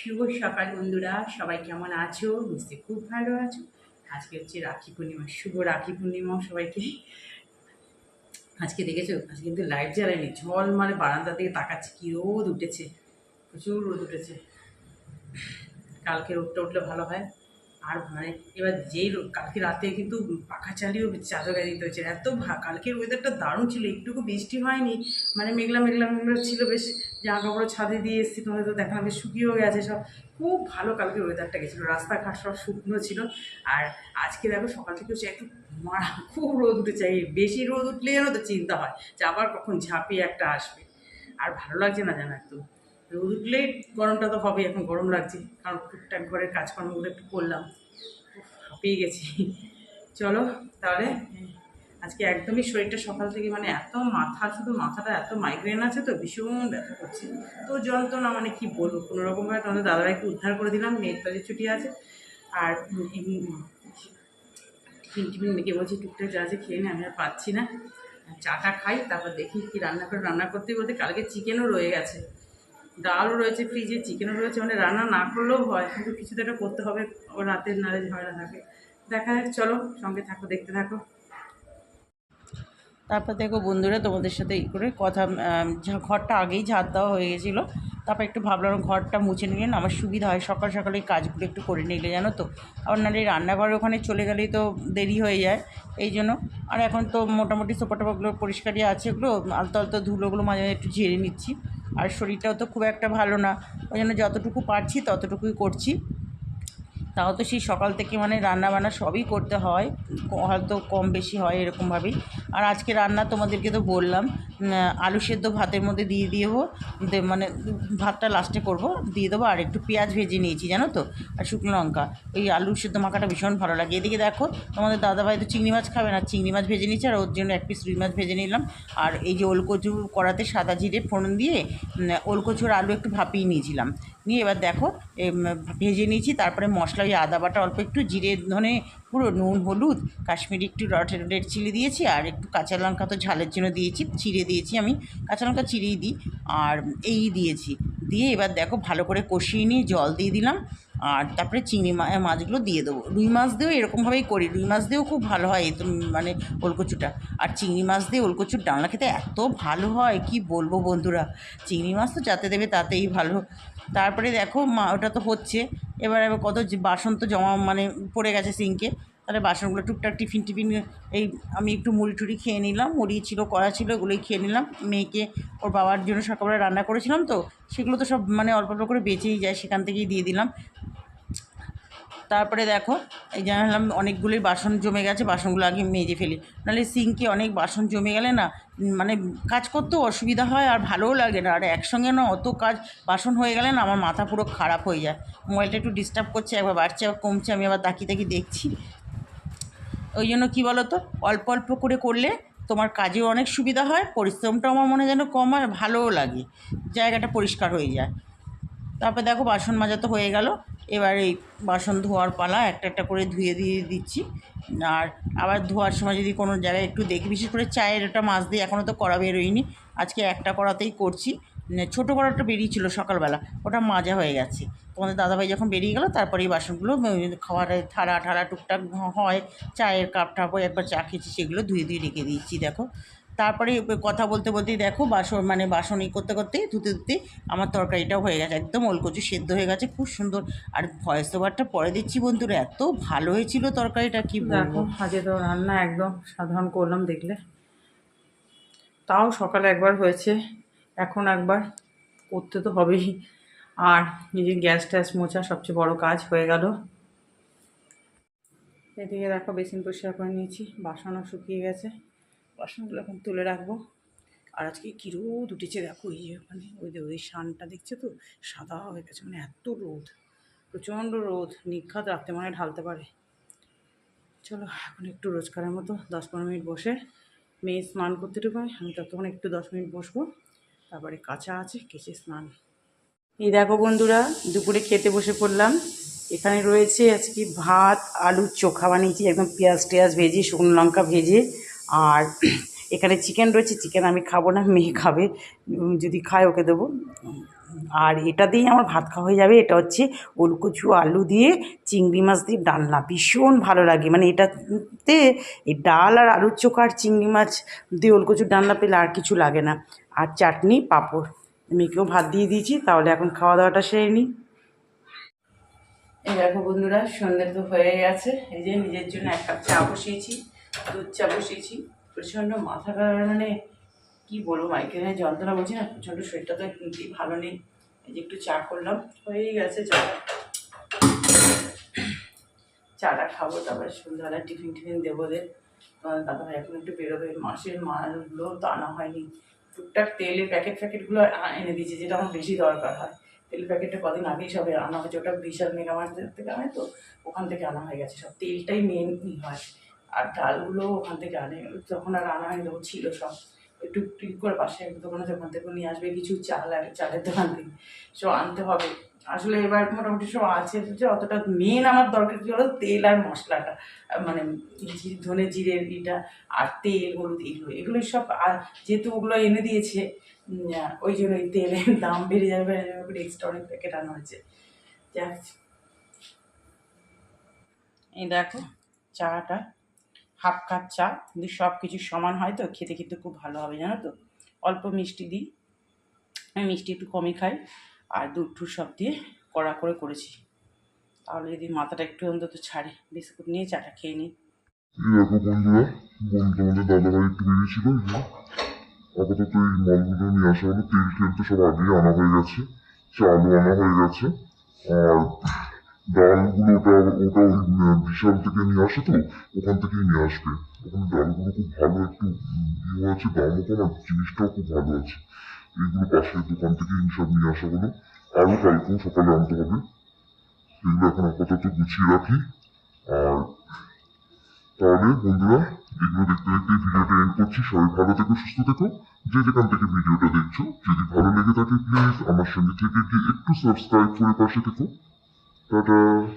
শুভ সকাল বন্ধুরা, সবাই কেমন আছো? নিশ্চয় খুব ভালো আছো। আজকে হচ্ছে রাখি পূর্ণিমা, শুভ রাখি পূর্ণিমা সবাইকে। আজকে দেখেছ? আজকে কিন্তু লাইট জ্বালায়নি ঝল মানে বারান্দা থেকে তাকাচ্ছে, কি রোদ উঠেছে, প্রচুর রোদ উঠেছে। কালকে রোদটা উঠলে ভালো হয়। আর মানে এবার যেই কালকে রাতে কিন্তু পাখা চালিয়েও চাদর গায়ে দিতে হয়েছে। এত কালকের ওয়েদারটা দারুণ ছিল, একটুকু বৃষ্টি হয়নি মানে মেঘলা মেঘলা মেঘলা ছিল, বেশ জামা কাপড় ছাদে দিয়ে এসেছি, তোমাদের তো দেখালাম বেশ শুকিয়েও গেছে সব। খুব ভালো কালকে ওয়েদারটা গেছিল, রাস্তাঘাট সব শুকনো ছিল। আর আজকে দেখো সকাল থেকে হচ্ছে একটু মারা, খুব রোদ উঠেছে, এই বেশি রোদ উঠলে যেন তো চিন্তা হয় যে আবার কখন ঝাঁপিয়ে একটা আসবে। আর ভালো লাগছে না জানো একদম। রোদ উঠলেই গরমটা তো হবে এখন গরম লাগছে। কারণ টুকটাক ঘরের কাজকর্মগুলো একটু করলাম। হাঁপিয়ে গেছি। চলো তাহলে, আজকে একদমই শরীরটা সকাল থেকে মানে এত মাথা, শুধু মাথাটা এত মাইগ্রেন আছে তো, ভীষণ ব্যথা করছে। তো যন্ত্রণা মানে কি বলব? কোনো রকমভাবে তোমাদের দাদাভাইকে উদ্ধার করে দিলাম, মেয়ের কাজে ছুটি আছে। আর টিফিন টিফিন মেয়েকে বলছি, টুকটাক যা আছে খেয়ে নে, আমি আর পাচ্ছি না। চাটা খাই, তারপর দেখি কি রান্না করে, রান্না করতে বলতে কালকে চিকেনও রয়ে গেছে। ডালও রয়েছে ফ্রিজে চিকেনও রয়েছে মানে রান্না না করলেও হয়, কিন্তু কিছু তো করতে হবে ও রাতের নাড়ে ঝগড়া থাকে। দেখা যাক, চলো সঙ্গে থাকো, দেখতে থাকো। তারপর দেখো বন্ধুরা, তোমাদের সাথে ই করে কথা ঘরটা আগেই ঝাড় দেওয়া হয়ে গেছিল। তারপর একটু ভাবলাম ঘরটা মুছে নিলে না আমার সুবিধা হয়, সকাল সকালে কাজগুলো একটু করে নিলে, জানো তো? আবার নাহলে এই রান্নাঘর ওখানে চলে গেলেই তো দেরি হয়ে যায়। এই জন্য। আর এখন তো মোটামুটি সোপা টোপাগুলো পরিষ্কারই আছে ওগুলো আলতো আলতো ধুলোগুলো মাঝে মাঝে একটু ঝেড়ে নিচ্ছি। আর শরীরটাও তো খুব একটা ভালো না, ওই জন্য যতটুকু পারছি ততটুকুই করছি। তাও তো সেই সকাল থেকে মানে রান্না বান্না সবই করতে হয়, হয়তো কম বেশি হয় এরকমভাবেই। আর আজকে রান্না তোমাদেরকে তো বললাম আলু সেদ্ধ ভাতের মধ্যে দিয়ে দিয়েবো দে- মানে ভাতটা লাস্টে করব, দিয়ে দেবো, আর একটু পেঁয়াজ ভেজে নিয়েছি, জানো তো, আর শুকনো লঙ্কা। ওই আলু সেদ্ধ মাখাটা ভীষণ ভালো লাগে। এদিকে দেখো, তোমাদের দাদাভাই তো চিংড়ি মাছ খাবে না, চিংড়ি মাছ ভেজে নিয়েছি, আর ওর জন্য এক পিস রুই মাছ ভেজে নিলাম। আর এই যে ওলকচু কড়াতে সাদা জিরে ফোড়ন দিয়ে ওলকচুর আলু একটু ভাপিয়ে নিয়েছিলাম। নিয়ে এবার দেখো ভেজে নিয়েছি, তারপরে মশলা ওই আদা বাটা অল্প একটু, জিরে ধনে পুরো নুন, হলুদ, কাশ্মীরি একটু রট- রেড চিলি দিয়েছি, আর একটু কাঁচা লঙ্কা তো ঝালের জন্য দিয়েছি, চিড়ে দিয়েছি আমি। কাঁচা লঙ্কা চিড়েই দিই, আর এই দিয়েছি। দিয়ে এবার দেখো ভালো করে কষিয়ে নিয়ে জল দিয়ে দিলাম। আর তারপরে চিংড়ি মাছগুলো দিয়ে দেবো। রুই মাছ দিয়েও এরকমভাবেই করি। রুই মাছ দিয়েও খুব ভালো হয় এই তো মানে ওলকচুটা। আর চিংড়ি মাছ দিয়ে ওলকচুর ডালনা খেতে এত ভালো হয়, কি বলব বন্ধুরা? চিংড়ি মাছ তো যাতে দেবে তাতেই ভালো। তারপরে দেখো মা, ওটা তো হচ্ছে। এবার এবার কত বাসন তো জমা মানে পড়ে গেছে সিঙ্কে। তাহলে বাসনগুলো টুকটাক টিফিন টিফিন, এই আমি একটু মুড়ি টুড়ি খেয়ে নিলাম। মুড়ি ছিল, কড়া ছিল, এগুলোই খেয়ে নিলাম। মেয়েকে ওর বাবার জন্য সকালবেলা রান্না করেছিলাম তো, সেগুলো তো সব মানে অল্প অল্প করে বেঁচেই যায়, সেখান থেকেই দিয়ে দিলাম। তারপরে দেখো, এই জানালাম অনেকগুলোই বাসন জমে গেছে, বাসনগুলো আগে মেজে ফেলি। নাহলে সিঙ্কে অনেক বাসন জমে গেলে না মানে কাজ করতেও অসুবিধা হয় আর ভালোও লাগে না। আর একসঙ্গে না অত কাজ, বাসন হয়ে গেলে না আমার মাথা পুরো খারাপ হয়ে যায়। মোবাইলটা একটু ডিস্টার্ব করছে, একবার বাড়ছে একবার কমছে, আমি আবার তাকিয়ে তাকিয়ে দেখছি। ওই জন্য কী বলো তো অল্প অল্প করে করলে তোমার কাজেও অনেক সুবিধা হয়, পরিশ্রমটাও আমার মনে যেন কম হয় ভালোও লাগে। জায়গাটা পরিষ্কার হয়ে যায়। তারপর দেখো বাসন মাজা তো হয়ে গেল। এবার এই বাসন ধোয়ার পালা একটা একটা করে ধুয়ে দিয়ে দিচ্ছি। আর আবার ধোয়ার সময় যদি কোনো জায়গায় একটু দেখি, বিশেষ করে চায়ের ওটা মাছ দিয়ে এখনও তো করা বেরোয়নি। আজকে একটা করাতেই করছি। মানে ছোটো কড়াটা বেরিয়েছিল সকালবেলা, ওটা মাজা হয়ে গেছে। তোমাদের দাদাভাই যখন বেরিয়ে গেল, তারপরে এই বাসনগুলো খাওয়ার থালা, ঠালা টুকটাক হয়, চায়ের কাপ টাপ একবার চা খেয়েছি, সেগুলো ধুয়ে ধুয়ে রেখে দিচ্ছি দেখো। তারপরে কথা বলতে বলতেই দেখো বাসন মানে বাসন ই করতে করতেই ধুতে ধুতে আমার তরকারিটাও হয়ে গেছে একদম ওলকচু সেদ্ধ হয়ে গেছে খুব সুন্দর। আর ভয়েস ওভারটা পরে দিচ্ছি বন্ধুরা এত ভালো হয়েছিল তরকারিটা কি বলব দেখো আজকে তো রান্না একদম সাধারণ করলাম দেখলে। তাও সকালে একবার হয়েছে এখন একবার করতে তো হবেই। আর নিজের গ্যাস ট্যাস মোছা সবচেয়ে বড় কাজ হয়ে গেল। এদিকে দেখো বেসিন পরিষ্কার করে নিয়েছি বাসনও শুকিয়ে গেছে। বাসনগুলো এখন তুলে রাখব। আর আজকে কী রোদ উঠেছে দেখো, এই যে ওখানে ওই ওই শানটা দেখছে তো? সাদা হয়ে গেছে মানে এত রোদ, প্রচণ্ড রোদ, নিঘাত রাখতে মানে ঢালতে পারে। চলো, এখন একটু রোজকারের মতো দশ পনেরো মিনিট বসে মেয়ে স্নান করতে ঢুকবে আমি ততক্ষণ একটু দশ মিনিট বসবো। তারপরে কাঁচা আছে, কেচে স্নান। এই দেখো বন্ধুরা, দুপুরে খেতে বসে পড়লাম। এখানে রয়েছে আজকে ভাত আলুর চোখা বানিয়েছি, একদম পেঁয়াজ টেয়াজ ভেজে, শুকনো লঙ্কা ভেজে। আর এখানে চিকেন রয়েছে চিকেন আমি খাব না, মেয়ে খাবে। যদি খায় ওকে দেবো। আর এটা দিয়েই আমার ভাত খাওয়া হয়ে যাবে। এটা হচ্ছে ওলকচু আলু দিয়ে চিংড়ি মাছ দিয়ে ডালনা। ভীষণ ভালো লাগে। মানে এটাতে এই ডাল আর আলুর চোখা আর চিংড়ি মাছ দিয়ে ওলকচুর ডালনা পেলে আর কিছু লাগে না। আর চাটনি, পাঁপড়। মেয়েকেও ভাত দিয়ে দিয়েছি, তাহলে এখন খাওয়া দাওয়াটা সেরে নিই। এই দেখো বন্ধুরা, সন্ধ্যে তো হয়ে গেছে এই যে নিজের জন্য এক কাপ চা বসিয়েছি। দুধ চা বসিয়েছি। প্রচণ্ড মাথা খারাপ মানে কি বলব মাইকেলের যন্ত্রণা বলছি না, প্রচণ্ড শরীরটা তো এমনিতেই ভালো নেই। এই যে একটু চা করলাম, হয়েই গেছে চা। চাটা খাব, তারপরে সন্ধ্যাবেলা টিফিন টিফিন দেবো ওদের। তোমাদের এখন একটু বেরোবে, মাসের মালগুলো তো আনা হয়নি। টুকটাক তেলের প্যাকেট ফ্যাকেটগুলো এনে দিয়েছি, যেটা আমার বেশি দরকার হয়। তেল প্যাকেটটা কদিন আগেই সবে আনা হয়েছে, ওটা বিশাল মেগামার্টের থেকে আনে তো, ওখান থেকে আনা হয়ে গেছে। সব তেলটাই মেন হয়। আর ডালগুলো ওখান থেকে আনে। তখন আর আনা হয়নি তখন ছিল সব। একটু টুক করে পাশে দোকানে দোকান থেকে নিয়ে আসবে, কিছু চাল আর চালের দোকান থেকে সব আনতে হবে। আসলে এবার মোটামুটি সব আছে যে অতটা মেন আমার দরকার কী হলো তেল আর মশলাটা। মানে ধনে জিরের ইটা আর তেল, হলুদ, এগুলো। এগুলো সব আর যেহেতু ওগুলো এনে দিয়েছে ওই জন্য ওই তেলের দাম বেড়ে যাবে এক্সট্রা অনেক প্যাকেট আনা হয়েছে। যাক। এই দেখো, চাটা। হাফ কাপ চা, কিন্তু সব কিছু সমান হয় তো, খেতে কিন্তু খুব ভালো হবে, জানো তো? অল্প মিষ্টি দিই, আমি মিষ্টি একটু কমই খাই, আর দুধ টুধ সব দিয়ে কড়া করে করেছি। তাহলে যদি মাথাটা একটু অন্তত ছাড়ে, বিস্কুট নিয়ে চাটা খেয়ে নিই। দেখো আর ডালগুলো ওটা ওটা ওই বিশাল থেকে নিয়ে আসে তো, ওখান থেকেই নিয়ে আসবে। ওখানে ডালগুলো খুব ভালো একটু ইয়ে আছে, দামও কম আর জিনিসটাও খুব ভালো আছে। এইগুলো পাশের দোকান থেকে সব নিয়ে আসা হলো। আরও কালকেও সকালে আনতে হবে। এগুলো এখন আপাতত গুছিয়ে রাখি। আর তাহলে বন্ধুরা, এগুলো দেখতে দেখতে ভিডিওটা এন্ড করছি। সবাই ভালো থেকো, সুস্থ থেকো। যে যেখান থেকে ভিডিওটা দেখছ, যদি ভালো লেগে থাকে প্লিজ আমার সঙ্গে থেকে একটু সাবস্ক্রাইব করে পাশে থেকো। ¡Tarán!